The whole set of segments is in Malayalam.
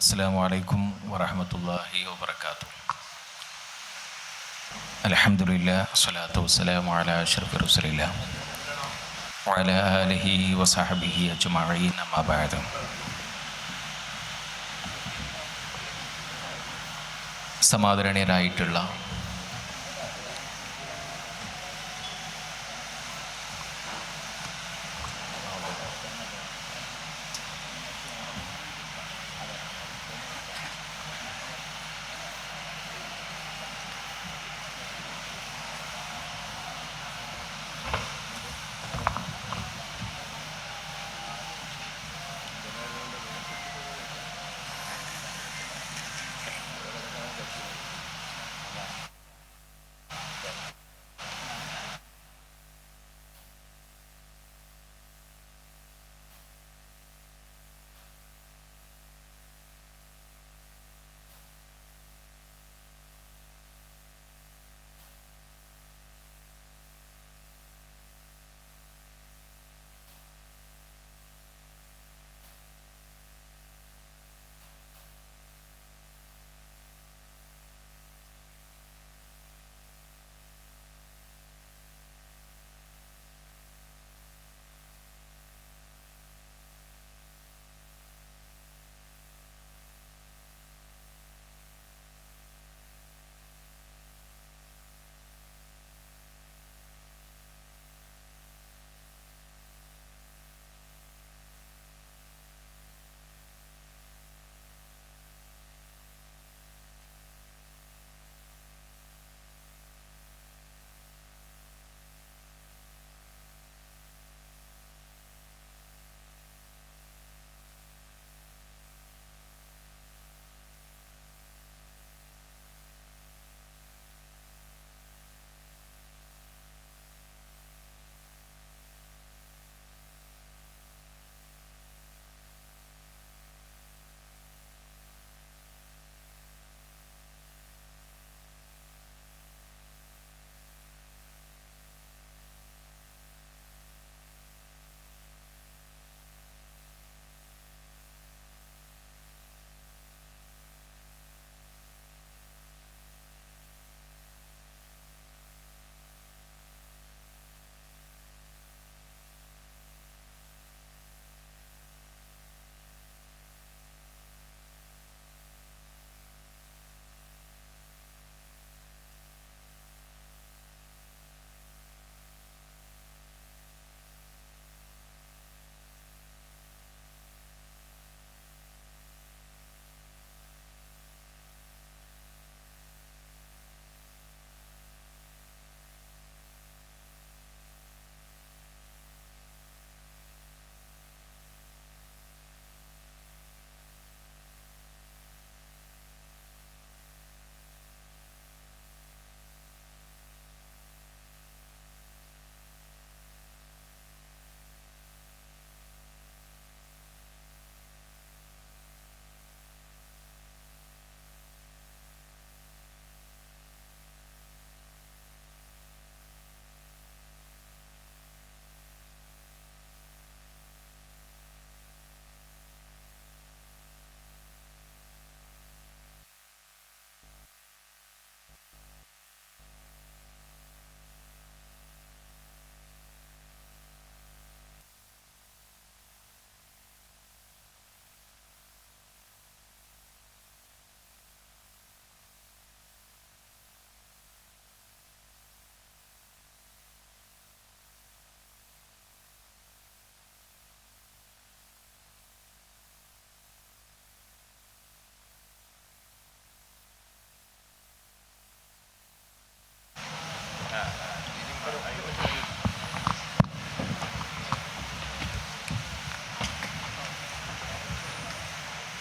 السلام عليكم ورحمة الله وبركاته الحمد لله والصلاة والسلام على أشرف رسول الله وعلى آله وصحبه أجمعين أما بعد സമാദരണീയരായിട്ടുള്ള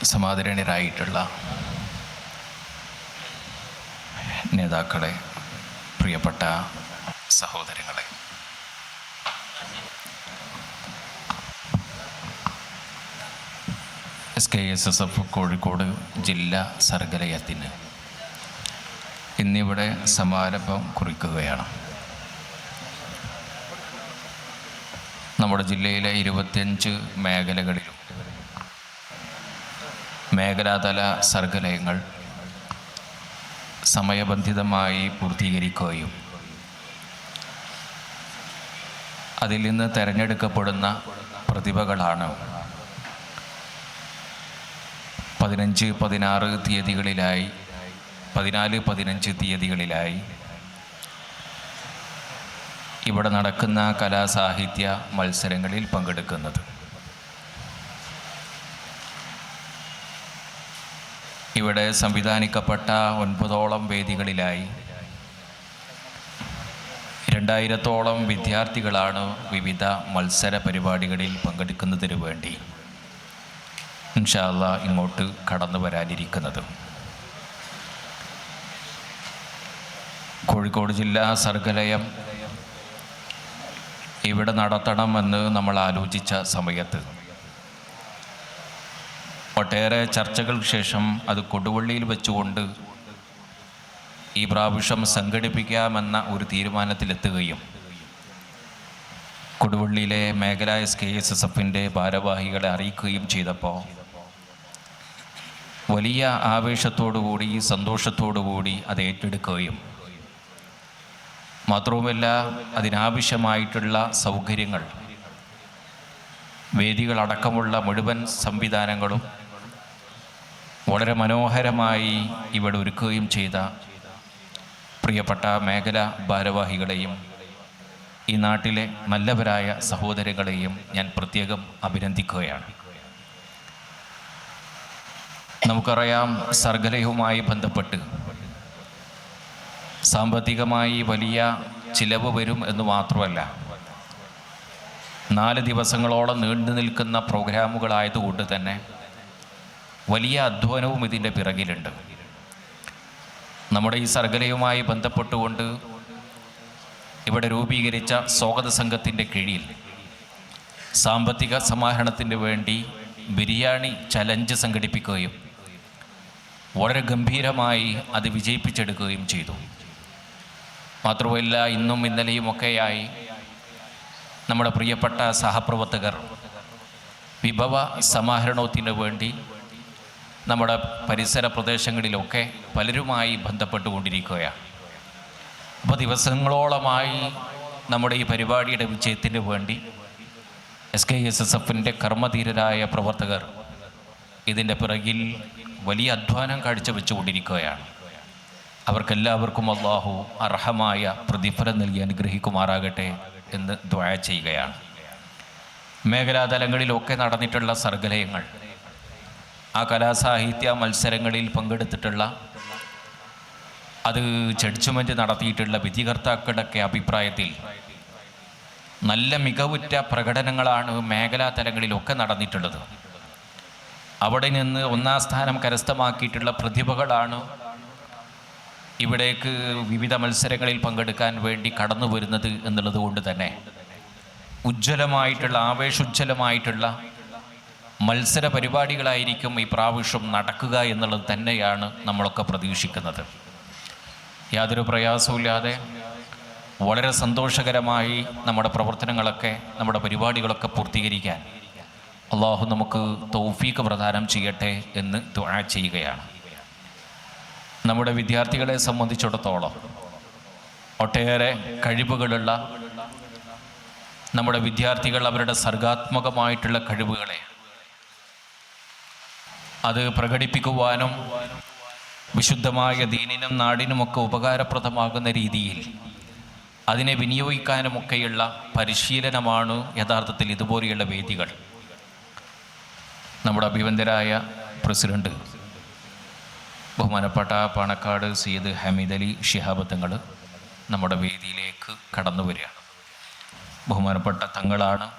സമാദരണീയരായിട്ടുള്ള നേതാക്കളെ പ്രിയപ്പെട്ട സഹോദരങ്ങളെ. S K S S F Kozhikode ജില്ലാ സർഗലയത്തിന് ഇന്നിവിടെ സമാരംഭം കുറിക്കുകയാണ്. നമ്മുടെ ജില്ലയിലെ ഇരുപത്തിയഞ്ച് മേഖലകളിലും മേഖലാതല സർഗലയങ്ങൾ സമയബന്ധിതമായി പൂർത്തീകരിക്കുകയും അതിൽ നിന്ന് തിരഞ്ഞെടുക്കപ്പെടുന്ന പ്രതിഭകളാണ് പതിനഞ്ച് പതിനാറ് തീയതികളിലായി പതിനാല് പതിനഞ്ച് തീയതികളിലായി ഇവിടെ നടക്കുന്ന കലാസാഹിത്യ മത്സരങ്ങളിൽ പങ്കെടുക്കുന്നത്. ഇവിടെ സംവിധാനിക്കപ്പെട്ട ഒൻപതോളം വേദികളിലായി രണ്ടായിരത്തോളം വിദ്യാർത്ഥികളാണ് വിവിധ മത്സര പരിപാടികളിൽ പങ്കെടുക്കുന്നതിന് വേണ്ടി ഇൻഷാല്ല ഇങ്ങോട്ട് കടന്നു വരാനിരിക്കുന്നത്. കോഴിക്കോട് ജില്ലാ സർഗലയം ഇവിടെ നടത്തണമെന്ന് നമ്മൾ ആലോചിച്ച സമയത്ത് ഒട്ടേറെ ചർച്ചകൾക്ക് ശേഷം അത് കൊടുവള്ളിയിൽ വെച്ചുകൊണ്ട് ഈ പ്രാവശ്യം സംഘടിപ്പിക്കാമെന്ന ഒരു തീരുമാനത്തിലെത്തുകയും കൊടുവള്ളിയിലെ മേഖല എസ് കെ എസ് എസ് എഫിന്റെ ഭാരവാഹികളെ അറിയിക്കുകയും ചെയ്തപ്പോൾ വലിയ ആവേശത്തോടുകൂടി സന്തോഷത്തോടുകൂടി അത് ഏറ്റെടുക്കുകയും മാത്രവുമല്ല അതിനാവശ്യമായിട്ടുള്ള സൗകര്യങ്ങൾ വേദികളടക്കമുള്ള മുഴുവൻ സംവിധാനങ്ങളും വളരെ മനോഹരമായി ഇവിടെ ഒരുക്കുകയും ചെയ്ത പ്രിയപ്പെട്ട മേഖല ഭാരവാഹികളെയും ഈ നാട്ടിലെ നല്ലവരായ സഹോദരങ്ങളെയും ഞാൻ പ്രത്യേകം അഭിനന്ദിക്കുകയാണ്. നമുക്കറിയാം സർഗലയവുമായി ബന്ധപ്പെട്ട് സാമ്പത്തികമായി വലിയ ചിലവ് വരും എന്ന് മാത്രമല്ല നാല് ദിവസങ്ങളോളം നീണ്ടു നിൽക്കുന്ന പ്രോഗ്രാമുകളായതുകൊണ്ട് തന്നെ വലിയ അധ്വാനവും ഇതിന്റെ പിറകിലുണ്ട്. നമ്മുടെ ഈ സർഗലയുമായി ബന്ധപ്പെട്ടുകൊണ്ട് ഇവിടെ രൂപീകരിച്ച സ്വാഗത സംഘത്തിന്റെ കീഴിൽ സാമ്പത്തിക സമാഹരണത്തിന് വേണ്ടി ബിരിയാണി ചലഞ്ച് സംഘടിപ്പിക്കുകയും വളരെ ഗംഭീരമായി അത് വിജയിപ്പിച്ചെടുക്കുകയും ചെയ്തു. മാത്രമല്ല ഇന്നും ഇന്നലെയുമൊക്കെയായി നമ്മുടെ പ്രിയപ്പെട്ട സഹപ്രവർത്തകർ വിഭവ സമാഹരണത്തിന് വേണ്ടി നമ്മുടെ പരിസര പ്രദേശങ്ങളിലൊക്കെ പലരുമായി ബന്ധപ്പെട്ടുകൊണ്ടിരിക്കുകയാണ്. അപ്പോൾ ദിവസങ്ങളോളമായി നമ്മുടെ ഈ പരിപാടിയുടെ വിജയത്തിന് വേണ്ടി എസ് കെ എസ് എസ് എഫിന്റെ കർമ്മധീരരായ പ്രവർത്തകർ ഇതിന്റെ പിറകിൽ വലിയ അധ്വാനം കാഴ്ചവെച്ചുകൊണ്ടിരിക്കുകയാണ്. അവർക്കെല്ലാവർക്കും അള്ളാഹു അർഹമായ പ്രതിഫലം നൽകി അനുഗ്രഹിക്കുമാറാകട്ടെ എന്ന് ദ്വായ ചെയ്യുകയാണ്. മേഖലാതലങ്ങളിലൊക്കെ നടന്നിട്ടുള്ള സർഗലയങ്ങൾ ആ കലാസാഹിത്യ മത്സരങ്ങളിൽ പങ്കെടുത്തിട്ടുള്ള അത് ജഡ്ജ്മെന്റ് നടത്തിയിട്ടുള്ള വിധികർത്താക്കളുടെ അഭിപ്രായത്തിൽ നല്ല മികവുറ്റ പ്രകടനങ്ങളാണ് മേഖലാ തലങ്ങളിലൊക്കെ നടന്നിട്ടുള്ളത്. അവിടെ നിന്ന് ഒന്നാം സ്ഥാനം കരസ്ഥമാക്കിയിട്ടുള്ള പ്രതിഭകളാണ് ഇവിടേക്ക് വിവിധ മത്സരങ്ങളിൽ പങ്കെടുക്കാൻ വേണ്ടി കടന്നു വരുന്നത് എന്നുള്ളത് കൊണ്ട് തന്നെ. ഉജ്ജ്വലമായിട്ടുള്ള ആവേശോജ്വലമായിട്ടുള്ള മത്സര പരിപാടികളായിരിക്കും ഈ പ്രാവശ്യം നടക്കുക എന്നുള്ളത് തന്നെയാണ് നമ്മളൊക്കെ പ്രതീക്ഷിക്കുന്നത്. യാതൊരു പ്രയാസവുമില്ലാതെ വളരെ സന്തോഷകരമായി നമ്മുടെ പ്രവർത്തനങ്ങളൊക്കെ നമ്മുടെ പരിപാടികളൊക്കെ പൂർത്തീകരിക്കാൻ അള്ളാഹു നമുക്ക് തൗഫീക്ക് പ്രദാനം ചെയ്യട്ടെ എന്ന് ദുആ ചെയ്യുകയാണ്. നമ്മുടെ വിദ്യാർത്ഥികളെ സംബന്ധിച്ചിടത്തോളം ഒട്ടേറെ കഴിവുകളുള്ള നമ്മുടെ വിദ്യാർത്ഥികൾ അവരുടെ സർഗാത്മകമായിട്ടുള്ള കഴിവുകളെ അത് പ്രകടിപ്പിക്കുവാനും വിശുദ്ധമായ ദീനിനും നാടിനുമൊക്കെ ഉപകാരപ്രദമാകുന്ന രീതിയിൽ അതിനെ വിനിയോഗിക്കാനുമൊക്കെയുള്ള പരിശീലനമാണ് യഥാർത്ഥത്തിൽ ഇതുപോലെയുള്ള വേദികൾ. നമ്മുടെ അഭിവന്ദരായ പ്രസിഡന്റ് ബഹുമാനപ്പെട്ട പാണക്കാട് സയ്യിദ് ഹമീദ് അലി ഷിഹാബത്തങ്ങൾ നമ്മുടെ വേദിയിലേക്ക് കടന്നു വരികയാണ്. ബഹുമാനപ്പെട്ട തങ്ങളാണ്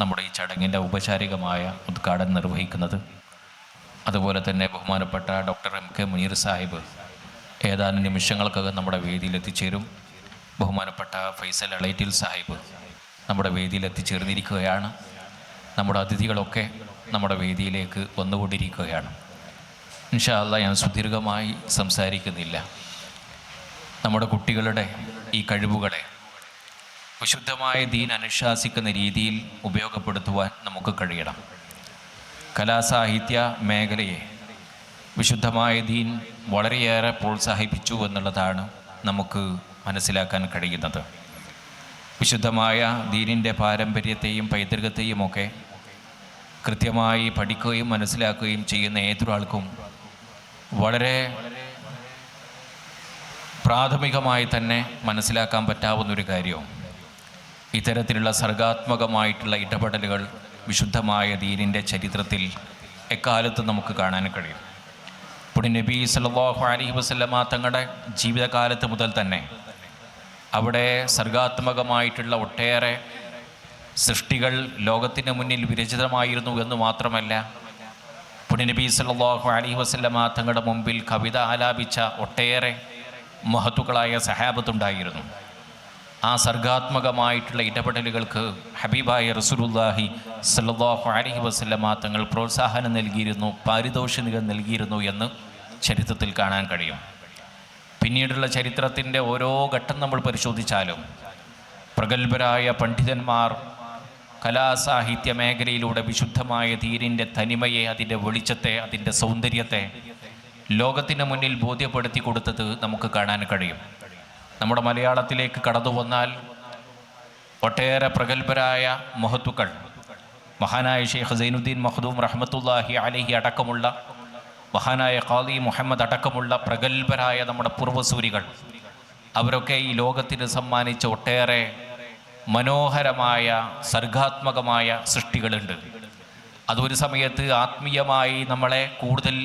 നമ്മുടെ ഈ ചടങ്ങിന്റെ ഔപചാരികമായ ഉദ്ഘാടനം നിർവഹിക്കുന്നത്. അതുപോലെ തന്നെ ബഹുമാനപ്പെട്ട doctor M K Muneer Sahib ഏതാനും നിമിഷങ്ങൾക്കകം നമ്മുടെ വേദിയിൽ എത്തിച്ചേരും ബഹുമാനപ്പെട്ട ഫൈസൽ അളൈറ്റിൽ സാഹിബ് നമ്മുടെ വേദിയിൽ എത്തിച്ചേർന്നിരിക്കുകയാണ് നമ്മുടെ അതിഥികളൊക്കെ നമ്മുടെ വേദിയിലേക്ക് വന്നുകൊണ്ടിരിക്കുകയാണ്. ഇൻഷാല്ല ഞാൻ സുദീർഘമായി സംസാരിക്കുന്നില്ല. നമ്മുടെ കുട്ടികളുടെ ഈ കഴിവുകളെ വിശുദ്ധമായ ദീൻ അനുശാസിക്കുന്ന രീതിയിൽ ഉപയോഗപ്പെടുത്തുവാൻ നമുക്ക് കഴിയണം. കലാസാഹിത്യ മേഖലയെ വിശുദ്ധമായ ദീൻ വളരെയേറെ പ്രോത്സാഹിപ്പിച്ചു എന്നുള്ളതാണ് നമുക്ക് മനസ്സിലാക്കാൻ കഴിയുന്നത്. വിശുദ്ധമായ ദീനിന്റെ പാരമ്പര്യത്തെയും പൈതൃകത്തെയും ഒക്കെ കൃത്യമായി പഠിക്കുകയും മനസ്സിലാക്കുകയും ചെയ്യുന്ന ഏതൊരാൾക്കും വളരെ പ്രാഥമികമായി തന്നെ മനസ്സിലാക്കാൻ പറ്റാവുന്നൊരു കാര്യവും. ഇത്തരത്തിലുള്ള സർഗാത്മകമായിട്ടുള്ള ഇടപെടലുകൾ വിശുദ്ധമായ ദീനിന്റെ ചരിത്രത്തിൽ എക്കാലത്ത് നമുക്ക് കാണാൻ കഴിയും. പുടി നബി സല്ലല്ലാഹു അലൈഹി വസല്ലമ തങ്ങളുടെ ജീവിതകാലത്ത് മുതൽ തന്നെ അവിടെ സർഗാത്മകമായിട്ടുള്ള ഒട്ടേറെ സൃഷ്ടികൾ ലോകത്തിന് മുന്നിൽ വിരചിതമായിരുന്നു എന്ന് മാത്രമല്ല പുണ്യനബി സല്ലല്ലാഹു അലൈഹി വസല്ലമ തങ്ങളുടെ മുമ്പിൽ കവിത ആലാപിച്ച ഒട്ടേറെ മഹത്തുക്കളായ സഹാബത്തുണ്ടായിരുന്നു. ആ സർഗാത്മകമായിട്ടുള്ള ഇടപെടലുകൾക്ക് ഹബീബായ റസൂലുള്ളാഹി സല്ലാഹു അലൈഹി വസല്ലമ തങ്ങൾ പ്രോത്സാഹനം നൽകിയിരുന്നു പാരിതോഷികം നൽകിയിരുന്നു എന്ന് ചരിത്രത്തിൽ കാണാൻ കഴിയും. പിന്നീടുള്ള ചരിത്രത്തിന്റെ ഓരോ ഘട്ടം നമ്മൾ പരിശോധിച്ചാലും പ്രഗത്ഭരായ പണ്ഡിതന്മാർ കലാസാഹിത്യ മേഖലയിലൂടെ വിശുദ്ധമായ തീരിന്റെ തനിമയെ അതിന്റെ വെളിച്ചത്തെ അതിന്റെ സൗന്ദര്യത്തെ ലോകത്തിന് മുന്നിൽ ബോധ്യപ്പെടുത്തി കൊടുത്തത് നമുക്ക് കാണാൻ കഴിയും. നമ്മുടെ മലയാളത്തിലേക്ക് കടന്നു വന്നാൽ ഒട്ടേറെ പ്രഗത്ഭരായ മഹത്തുക്കൾ. മഹാനായ ഷെയ്ഖ് സൈനുദ്ദീൻ മഹദൂം റഹ്മത്തുല്ലാഹി അലഹി അടക്കമുള്ള മഹാനായ ഖാദി മുഹമ്മദ് അടക്കമുള്ള പ്രഗത്ഭരായ നമ്മുടെ പൂർവസൂരികൾ. അവരൊക്കെ ഈ ലോകത്തിന് സമ്മാനിച്ച ഒട്ടേറെ മനോഹരമായ സർഗാത്മകമായ സൃഷ്ടികളുണ്ട്. അതൊരു സമയത്ത് ആത്മീയമായി നമ്മളെ കൂടുതൽ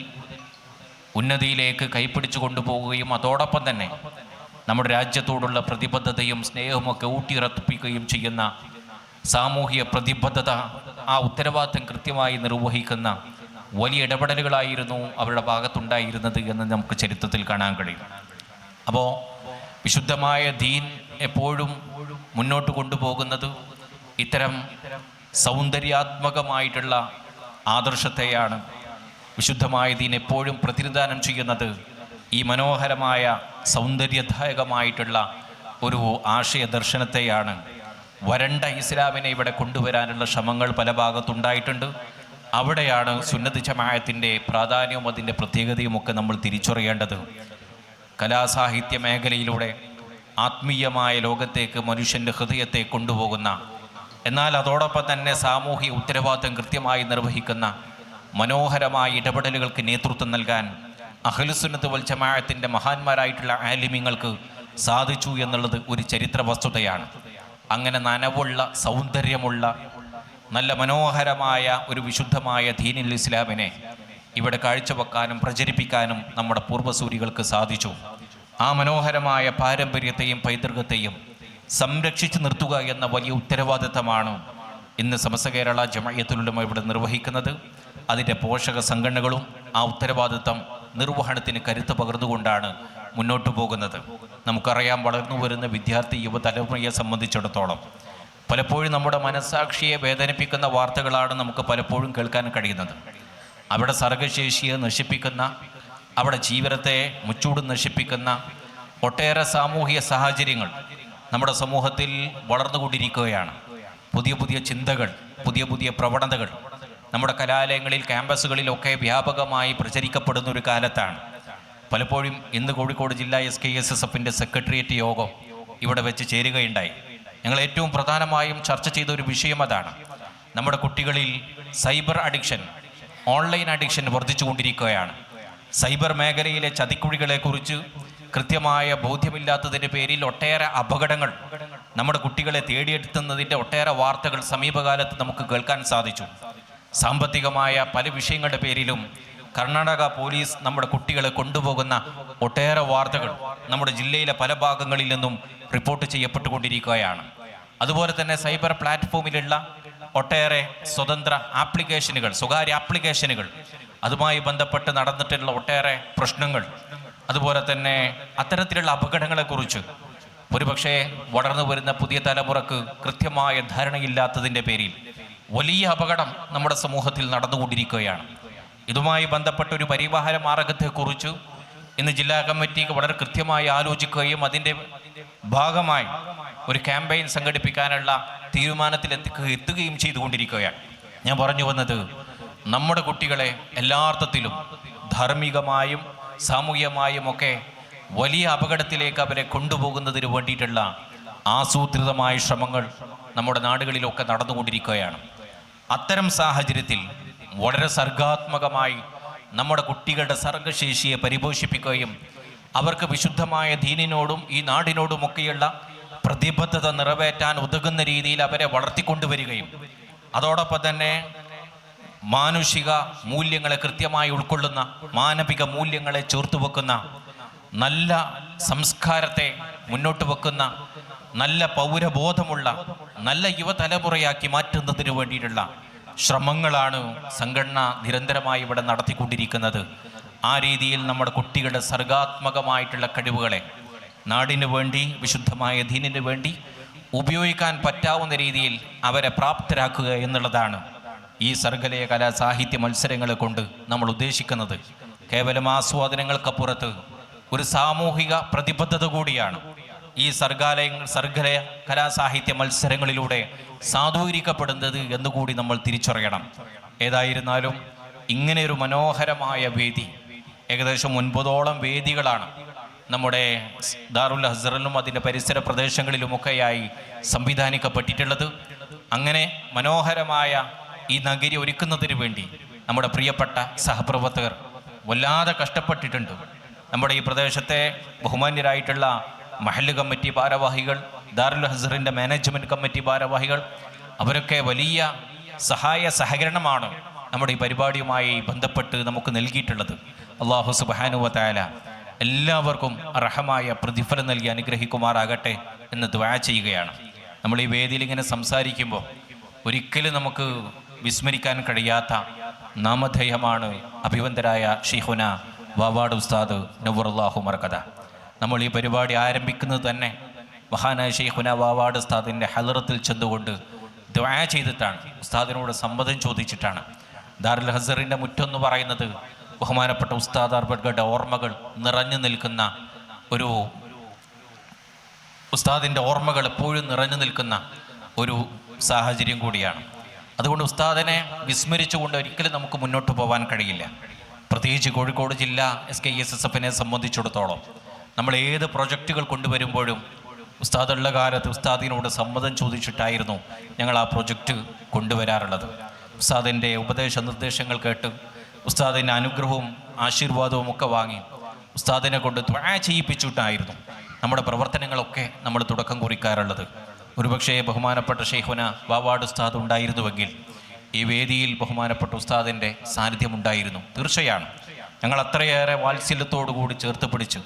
ഉന്നതിയിലേക്ക് കൈപ്പിടിച്ചു കൊണ്ടുപോവുകയും അതോടൊപ്പം തന്നെ നമ്മുടെ രാജ്യത്തോടുള്ള പ്രതിബദ്ധതയും സ്നേഹമൊക്കെ ഊട്ടിയുറപ്പിക്കുകയും ചെയ്യുന്ന സാമൂഹിക പ്രതിബദ്ധത ആ ഉത്തരവാദിത്തം കൃത്യമായി നിർവഹിക്കുന്ന വലിയ ഇടപെടലുകളായിരുന്നു അവരുടെ ഭാഗത്തുണ്ടായിരുന്നത് എന്ന് നമുക്ക് ചരിത്രത്തിൽ കാണാൻ കഴിയും. അപ്പോൾ വിശുദ്ധമായ ദീൻ എപ്പോഴും മുന്നോട്ട് കൊണ്ടുപോകുന്നത് ഇത്തരം സൗന്ദര്യാത്മകമായിട്ടുള്ള ആദർശത്തെയാണ്. വിശുദ്ധമായ ദീൻ എപ്പോഴും പ്രതിനിധാനം ചെയ്യുന്നത് ഈ മനോഹരമായ സൗന്ദര്യദായകമായിട്ടുള്ള ഒരു ആശയ ദർശനത്തെയാണ് വരണ്ട ഇസ്ലാമിനെ ഇവിടെ കൊണ്ടുവരാനുള്ള ശ്രമങ്ങൾ പല ഭാഗത്തുണ്ടായിട്ടുണ്ട്. അവിടെയാണ് സുന്നത്ത് ജമായത്തിന്റെ പ്രാധാന്യവും അതിന്റെ പ്രത്യേകതയും ഒക്കെ നമ്മൾ തിരിച്ചറിയേണ്ടത്. കലാസാഹിത്യ മേഖലയിലൂടെ ആത്മീയമായ ലോകത്തേക്ക് മനുഷ്യന്റെ ഹൃദയത്തെ കൊണ്ടുപോകുന്ന എന്നാൽ അതോടൊപ്പം തന്നെ സാമൂഹിക ഉത്തരവാദിത്തം കൃത്യമായി നിർവഹിക്കുന്ന മനോഹരമായ ഇടപെടലുകൾക്ക് നേതൃത്വം നൽകാൻ അഹ്ലുസുന്നത്ത് വൽ ജമാഅത്തിന്റെ മഹാന്മാരായിട്ടുള്ള ആലിമ്യങ്ങൾക്ക് സാധിച്ചു എന്നുള്ളത് ഒരു ചരിത്ര വസ്തുതയാണ് അങ്ങനെ നനവുള്ള സൗന്ദര്യമുള്ള നല്ല മനോഹരമായ ഒരു വിശുദ്ധമായ ദീനിൽ ഇസ്ലാമിനെ ഇവിടെ കാഴ്ചവെക്കാനും പ്രചരിപ്പിക്കാനും നമ്മുടെ പൂർവസൂരികൾക്ക് സാധിച്ചു. ആ മനോഹരമായ പാരമ്പര്യത്തെയും പൈതൃകത്തെയും സംരക്ഷിച്ചു നിർത്തുക എന്ന വലിയ ഉത്തരവാദിത്തമാണ് ഇന്ന് സമസ്ത കേരള ജമയത്തുലുമ ഇവിടെ നിർവഹിക്കുന്നത്. അതിന്റെ പോഷക സംഘടനകളും ആ ഉത്തരവാദിത്തം നിർവഹണത്തിന് കരുത്ത് പകർന്നുകൊണ്ടാണ് മുന്നോട്ട് പോകുന്നത്. നമുക്കറിയാം വളർന്നു വരുന്ന വിദ്യാർത്ഥി യുവതലമുറയെ സംബന്ധിച്ചിടത്തോളം പലപ്പോഴും നമ്മുടെ മനസ്സാക്ഷിയെ വേദനിപ്പിക്കുന്ന വാർത്തകളാണ് നമുക്ക് പലപ്പോഴും കേൾക്കാൻ കഴിയുന്നത്. അവിടെ സർഗശേഷിയെ നശിപ്പിക്കുന്ന അവിടെ ജീവിതത്തെ മുച്ചൂട് നശിപ്പിക്കുന്ന ഒട്ടേറെ സാമൂഹിക സാഹചര്യങ്ങൾ നമ്മുടെ സമൂഹത്തിൽ വളർന്നുകൊണ്ടിരിക്കുകയാണ്. പുതിയ പുതിയ ചിന്തകൾ പുതിയ പുതിയ പ്രവണതകൾ നമ്മുടെ കലാലയങ്ങളിൽ ക്യാമ്പസുകളിലൊക്കെ വ്യാപകമായി പ്രചരിക്കപ്പെടുന്ന ഒരു കാലത്താണ്. പലപ്പോഴും ഇന്ന് കോഴിക്കോട് ജില്ലാ എസ് കെ എസ് എസ് എഫിന്റെ സെക്രട്ടേറിയറ്റ് യോഗം ഇവിടെ വെച്ച് ചേരുകയുണ്ടായി. ഞങ്ങൾ ഏറ്റവും പ്രധാനമായും ചർച്ച ചെയ്ത ഒരു വിഷയം അതാണ്. നമ്മുടെ കുട്ടികളിൽ സൈബർ അഡിക്ഷൻ ഓൺലൈൻ അഡിക്ഷൻ വർദ്ധിച്ചുകൊണ്ടിരിക്കുകയാണ്. സൈബർ മേഖലയിലെ ചതിക്കുഴികളെക്കുറിച്ച് കൃത്യമായ ബോധ്യമില്ലാത്തതിന്റെ പേരിൽ ഒട്ടേറെ അപകടങ്ങൾ നമ്മുടെ കുട്ടികളെ തേടിയെടുത്തുന്നതിന്റെ ഒട്ടേറെ വാർത്തകൾ സമീപകാലത്ത് നമുക്ക് കേൾക്കാൻ സാധിച്ചു. സാമ്പത്തികമായ പല വിഷയങ്ങളുടെ പേരിലും കർണാടക പോലീസ് നമ്മുടെ കുട്ടികളെ കൊണ്ടുപോകുന്ന ഒട്ടേറെ വാർത്തകൾ നമ്മുടെ ജില്ലയിലെ പല ഭാഗങ്ങളിൽ നിന്നും റിപ്പോർട്ട് ചെയ്യപ്പെട്ടുകൊണ്ടിരിക്കുകയാണ്. അതുപോലെ തന്നെ സൈബർ പ്ലാറ്റ്ഫോമിലുള്ള ഒട്ടേറെ സ്വതന്ത്ര ആപ്ലിക്കേഷനുകൾ സ്വകാര്യ ആപ്ലിക്കേഷനുകൾ അതുമായി ബന്ധപ്പെട്ട് നടന്നിട്ടുള്ള ഒട്ടേറെ പ്രശ്നങ്ങൾ അതുപോലെ തന്നെ അത്തരത്തിലുള്ള അപകടങ്ങളെക്കുറിച്ച് ഒരുപക്ഷെ വളർന്നു വരുന്ന പുതിയ തലമുറയ്ക്ക് കൃത്യമായ ധാരണയില്ലാത്തതിന്റെ പേരിൽ വലിയ അപകടം നമ്മുടെ സമൂഹത്തിൽ നടന്നുകൊണ്ടിരിക്കുകയാണ്. ഇതുമായി ബന്ധപ്പെട്ട ഒരു പരിവാഹന മാർഗത്തെക്കുറിച്ച് ഇന്ന് ജില്ലാ കമ്മിറ്റിക്ക് വളരെ കൃത്യമായി ആലോചിക്കുകയും അതിന്റെ ഭാഗമായി ഒരു ക്യാമ്പയിൻ സംഘടിപ്പിക്കാനുള്ള തീരുമാനത്തിൽ എത്തുകയും ചെയ്തുകൊണ്ടിരിക്കുകയാണ്. ഞാൻ പറഞ്ഞു വന്നത് നമ്മുടെ കുട്ടികളെ എല്ലാർത്ഥത്തിലും ധാർമ്മികമായും സാമൂഹികമായും ഒക്കെ വലിയ അപകടത്തിലേക്ക് അവരെ കൊണ്ടുപോകുന്നതിന് വേണ്ടിയിട്ടുള്ള ആസൂത്രിതമായ ശ്രമങ്ങൾ നമ്മുടെ നാടുകളിലൊക്കെ നടന്നുകൊണ്ടിരിക്കുകയാണ്. അത്തരം സാഹചര്യത്തിൽ വളരെ സർഗാത്മകമായി നമ്മുടെ കുട്ടികളുടെ സർഗശേഷിയെ പരിപോഷിപ്പിക്കുകയും അവർക്ക് വിശുദ്ധമായ ദീനിനോടും ഈ നാടിനോടുമൊക്കെയുള്ള പ്രതിബദ്ധത നിറവേറ്റാൻ ഉതകുന്ന രീതിയിൽ അവരെ വളർത്തിക്കൊണ്ടുവരികയും അതോടൊപ്പം തന്നെ മാനുഷിക മൂല്യങ്ങളെ കൃത്യമായി ഉൾക്കൊള്ളുന്ന മാനവിക മൂല്യങ്ങളെ ചേർത്തുവെക്കുന്ന നല്ല സംസ്കാരത്തെ മുന്നോട്ട് വെക്കുന്ന നല്ല പൗരബോധമുള്ള നല്ല യുവതലമുറയാക്കി മാറ്റുന്നതിന് വേണ്ടിയിട്ടുള്ള ശ്രമങ്ങളാണ് സംഘടന നിരന്തരമായി ഇവിടെ നടത്തിക്കൊണ്ടിരിക്കുന്നത്. ആ രീതിയിൽ നമ്മുടെ കുട്ടികളുടെ സർഗാത്മകമായിട്ടുള്ള കഴിവുകളെ നാടിനു വേണ്ടി വിശുദ്ധമായ ദീനിന് വേണ്ടി ഉപയോഗിക്കാൻ പറ്റാവുന്ന രീതിയിൽ അവരെ പ്രാപ്തരാക്കുക എന്നുള്ളതാണ് ഈ സർഗലയ കലാ സാഹിത്യ മത്സരങ്ങളെ കൊണ്ട് നമ്മൾ ഉദ്ദേശിക്കുന്നത്. കേവലം ആസ്വാദനങ്ങൾക്കപ്പുറത്ത് ഒരു സാമൂഹിക പ്രതിബദ്ധത കൂടിയാണ്. ഈ സർഗാലയങ്ങൾ സർഗലയ കലാസാഹിത്യ മത്സരങ്ങളിലൂടെ സാധൂകരിക്കപ്പെടുന്നത് എന്നുകൂടി നമ്മൾ തിരിച്ചറിയണം. ഏതായിരുന്നാലും ഇങ്ങനെ ഒരു മനോഹരമായ വേദി ഏകദേശം ഒൻപതോളം വേദികളാണ് നമ്മുടെ ദാറുൽ ഹസറിലും അതിന്റെ പരിസര പ്രദേശങ്ങളിലുമൊക്കെയായി സംവിധാനിക്കപ്പെട്ടിട്ടുള്ളത്. അങ്ങനെ മനോഹരമായ ഈ നഗരി ഒരുക്കുന്നതിന് വേണ്ടി നമ്മുടെ പ്രിയപ്പെട്ട സഹപ്രവർത്തകർ വല്ലാതെ കഷ്ടപ്പെട്ടിട്ടുണ്ട്. നമ്മുടെ ഈ പ്രദേശത്തെ ബഹുമാന്യരായിട്ടുള്ള മഹല്ല് കമ്മിറ്റി ഭാരവാഹികൾ ദാറുൽ ഹസറിന്റെ മാനേജ്മെന്റ് കമ്മിറ്റി ഭാരവാഹികൾ അവരൊക്കെ വലിയ സഹായ സഹകരണമാണ് നമ്മുടെ ഈ പരിപാടിയുമായി ബന്ധപ്പെട്ട് നമുക്ക് നൽകിയിട്ടുള്ളത്. അള്ളാഹു സുബാനുവത്തായ എല്ലാവർക്കും അർഹമായ പ്രതിഫലം നൽകി അനുഗ്രഹിക്കുമാറാകട്ടെ എന്ന് ദ്വാ ചെയ്യുകയാണ്. നമ്മൾ ഈ വേദിയിൽ ഇങ്ങനെ സംസാരിക്കുമ്പോൾ ഒരിക്കലും നമുക്ക് വിസ്മരിക്കാൻ കഴിയാത്ത നാമധേയമാണ് അഭിവന്തരായ ഷിഹുന വാവാട് ഉസ്താദ് നവറുല്ലാഹു മർക്കഥ നമ്മൾ ഈ പരിപാടി ആരംഭിക്കുന്നത് തന്നെ മഹാനായ ഷെയ്ഖുന വാവാട് ഉസ്താദിന്റെ ഹലറത്തിൽ ചെന്നുകൊണ്ട് ദ്വാ ചെയ്തിട്ടാണ്. ഉസ്താദിനോട് സമ്മതം ചോദിച്ചിട്ടാണ്. ദാറുൽ ഹസറിന്റെ മുറ്റെന്ന് പറയുന്നത് ബഹുമാനപ്പെട്ട ഉസ്താദ് അർബഡ്ഗഡ് ഓർമ്മകൾ നിറഞ്ഞു നിൽക്കുന്ന ഒരു ഉസ്താദിന്റെ ഓർമ്മകൾ എപ്പോഴും നിറഞ്ഞു നിൽക്കുന്ന ഒരു സാഹചര്യം കൂടിയാണ്. അതുകൊണ്ട് ഉസ്താദിനെ വിസ്മരിച്ചുകൊണ്ട് ഒരിക്കലും നമുക്ക് മുന്നോട്ട് പോകാൻ കഴിയില്ല. പ്രത്യേകിച്ച് കോഴിക്കോട് ജില്ല എസ് കെ എസ് എസ് എഫിനെ സംബന്ധിച്ചിടത്തോളം നമ്മൾ ഏത് പ്രൊജക്റ്റുകൾ കൊണ്ടുവരുമ്പോഴും ഉസ്താദുള്ള കാലത്ത് ഉസ്താദിനോട് സമ്മതം ചോദിച്ചിട്ടായിരുന്നു ഞങ്ങൾ ആ പ്രൊജക്റ്റ് കൊണ്ടുവരാറുള്ളത്. ഉസ്താദിന്റെ ഉപദേശ നിർദ്ദേശങ്ങൾ കേട്ട് ഉസ്താദിന്റെ അനുഗ്രഹവും ആശീർവാദവും ഒക്കെ വാങ്ങി ഉസ്താദിനെ കൊണ്ട് ത്വഴ ചെയ്യിപ്പിച്ചിട്ടായിരുന്നു നമ്മുടെ പ്രവർത്തനങ്ങളൊക്കെ നമ്മൾ തുടക്കം കുറിക്കാറുള്ളത്. ഒരുപക്ഷേ ബഹുമാനപ്പെട്ട ഷെയ്ഖുന വാവാട് ഉസ്താദ് ഉണ്ടായിരുന്നുവെങ്കിൽ ഈ വേദിയിൽ ബഹുമാനപ്പെട്ട ഉസ്താദിന്റെ സാന്നിധ്യം ഉണ്ടായിരുന്നു തീർച്ചയാണ് ഞങ്ങൾ അത്രയേറെ വാത്സല്യത്തോടു കൂടി ചേർത്ത് പിടിച്ചു.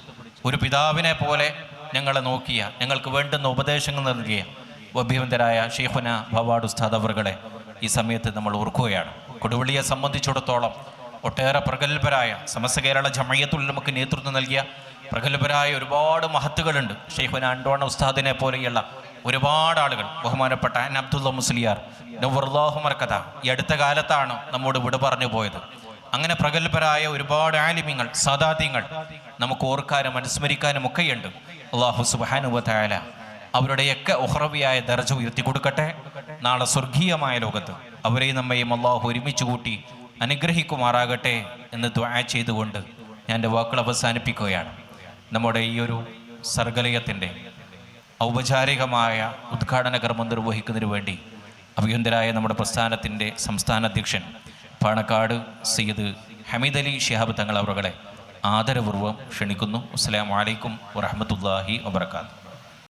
ഒരു പിതാവിനെ പോലെ ഞങ്ങളെ നോക്കിയ ഞങ്ങൾക്ക് വേണ്ടുന്ന ഉപദേശങ്ങൾ നൽകിയ അഭ്യന്തരായ ഷെയ്ഖുന ഭവാഡ് ഉസ്താദ് അവറുകളെ ഈ സമയത്ത് നമ്മൾ ഓർക്കുകയാണ്. കൊടുവള്ളിയെ സംബന്ധിച്ചിടത്തോളം ഒട്ടേറെ പ്രഗത്ഭരായ സമസ്ത കേരള ജമയത്തുൽ നമുക്ക് നേതൃത്വം നൽകിയ പ്രഗത്ഭരായ ഒരുപാട് മഹത്തുകളുണ്ട്. ഷെയ്ഖുന അണ്ടോണ ഉസ്താദിനെ പോലെയുള്ള ഒരുപാട് ആളുകൾ ബഹുമാനപ്പെട്ട അൻ അബ്ദുള്ള മുസ്ലിയാർ നവറുല്ലാഹു മർക്കഥ ഈ അടുത്ത കാലത്താണ് നമ്മോട് വിട പറഞ്ഞു പോയത്. അങ്ങനെ പ്രഗത്ഭരായ ഒരുപാട് ആലിമ്യങ്ങൾ സദാത്യങ്ങൾ നമുക്ക് ഓർക്കാനും അനുസ്മരിക്കാനും ഒക്കെയുണ്ട്. അള്ളാഹു സുബാനുബത്തായാല അവരുടെയൊക്കെ ഉഹ്റവിയായ ദർജ ഉയർത്തി കൊടുക്കട്ടെ. നാളെ സ്വർഗീയമായ ലോകത്ത് അവരെയും നമ്മയും അള്ളാഹു ഒരുമിച്ച് കൂട്ടി അനുഗ്രഹിക്കുമാറാകട്ടെ എന്ന് ദ്വാ ചെയ്തുകൊണ്ട് ഞാൻ എന്റെ വാക്കുകൾ അവസാനിപ്പിക്കുകയാണ്. നമ്മുടെ ഈ ഒരു സർഗലയത്തിന്റെ ഔപചാരികമായ ഉദ്ഘാടന കർമ്മം നിർവഹിക്കുന്നതിന് വേണ്ടി അഭിയന്തരായ നമ്മുടെ പ്രസ്ഥാനത്തിന്റെ സംസ്ഥാന അധ്യക്ഷൻ പാണക്കാട് സയ്യിദ് ഹമീദ് അലി ഷിഹാബ് തങ്ങൾ അവറുകളെ ആദരപൂർവം ക്ഷണിക്കുന്നു. അസ്സലാമു അലൈക്കും വറഹമത്തല്ലാഹി വബർക്കാത്തു